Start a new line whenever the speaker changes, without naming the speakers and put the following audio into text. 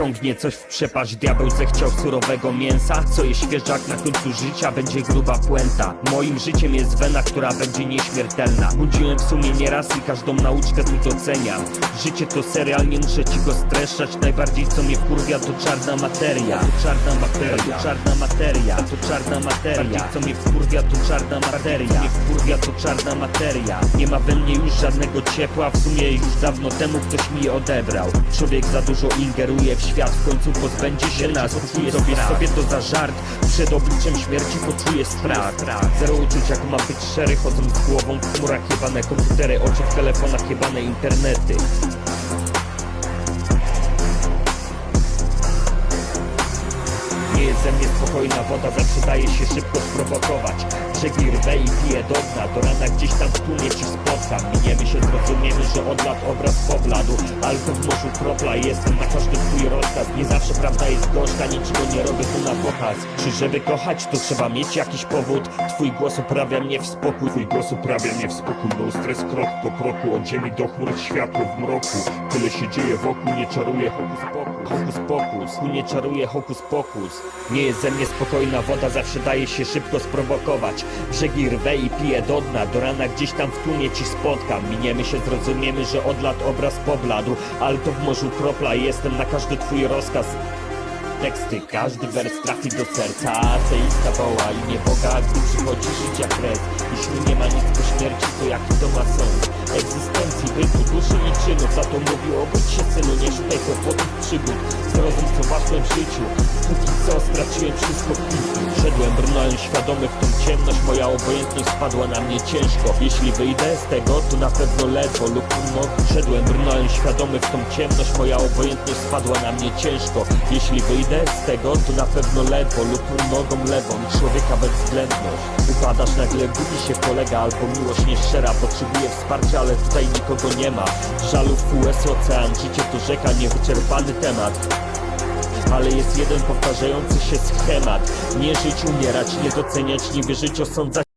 ciągnie coś w przepaść. Diabeł zechciał surowego mięsa. Co jest świeżak na końcu życia będzie gruba puenta. Moim życiem jest wena, która będzie nieśmiertelna. Budziłem w sumie nieraz i każdą nauczkę tu doceniam. Życie to serial, nie muszę ci go streszczać. Najbardziej co mnie wkurwia to czarna materia. To czarna materia, to czarna materia. To czarna materia. Co mnie wkurwia to czarna materia. Mnie wkurwia to czarna materia. Nie ma we mnie już żadnego ciepła. W sumie już dawno temu ktoś mi je odebrał. Człowiek za dużo ingeruje w świat W końcu pozbędzie się nas. Poczuje sobie sobie to za żart Przed obliczem śmierci poczuje strach. Zero uczuć jak ma być szczery Chodzą z głową w chmurach jebane komputery Oczy w telefonach jebane internety. Nie jest ze mnie spokojna woda, zawsze daje się szybko sprowokować Rwę i piję do dna, do rana gdzieś tam w tłumie ci spotkam Miniemy się, zrozumiemy, że od lat obraz pobladł Alko w morzu kropla, jestem na każdy twój rozkaz. Nie zawsze prawda jest gorzka, niczego nie robię tu na pokaz. Czy żeby kochać, to trzeba mieć jakiś powód. Twój głos uprawia mnie w spokój.
Twój głos uprawia mnie w spokój, no stres krok po kroku. Od ziemi do chmur, światło w mroku. Tyle się dzieje wokół, nie czaruję hokus pokus.
Hokus pokus, tu nie czaruje hokus pokus. Nie jest ze mnie spokojna woda, zawsze daje się szybko sprowokować Brzegi rwę i piję do dna, do rana gdzieś tam w tłumie ci spotkam. Miniemy się, zrozumiemy, że od lat obraz pobladł Ale to w morzu kropla, jestem na każdy twój rozkaz. Teksty, każdy wers trafi do serca. Ateista woła imię Boga, gdy przychodzi życia kres Jeśli nie ma nic po śmierci, to jaki to ma sens? Egzystencji, bytu, duszy i czynów. Za to mówił obudź się synu, nie szukaj kłopotów, przygód. Zrozum ważne w życiu. Póki co straciłem wszystko w Szedłem, brnąłem świadomy w tą ciemność. Moja obojętność spadła na mnie ciężko. Jeśli wyjdę z tego, to na pewno ledwo lub no Szedłem, brnąłem świadomy w tą ciemność. Moja obojętność spadła na mnie ciężko. Jeśli wyjdę z tego, to na pewno ledwo lub nogą lewą. Człowieka bezwzględność. Upadasz nagle, gubi się kolega albo miłość nieszczera Potrzebuje wsparcia, ale tutaj nikogo nie ma. Żalów US ocean, życie to rzeka, niewyczerpany temat ale jest jeden powtarzający się schemat. Nie żyć, umierać, nie doceniać, nie wierzyć, osądzać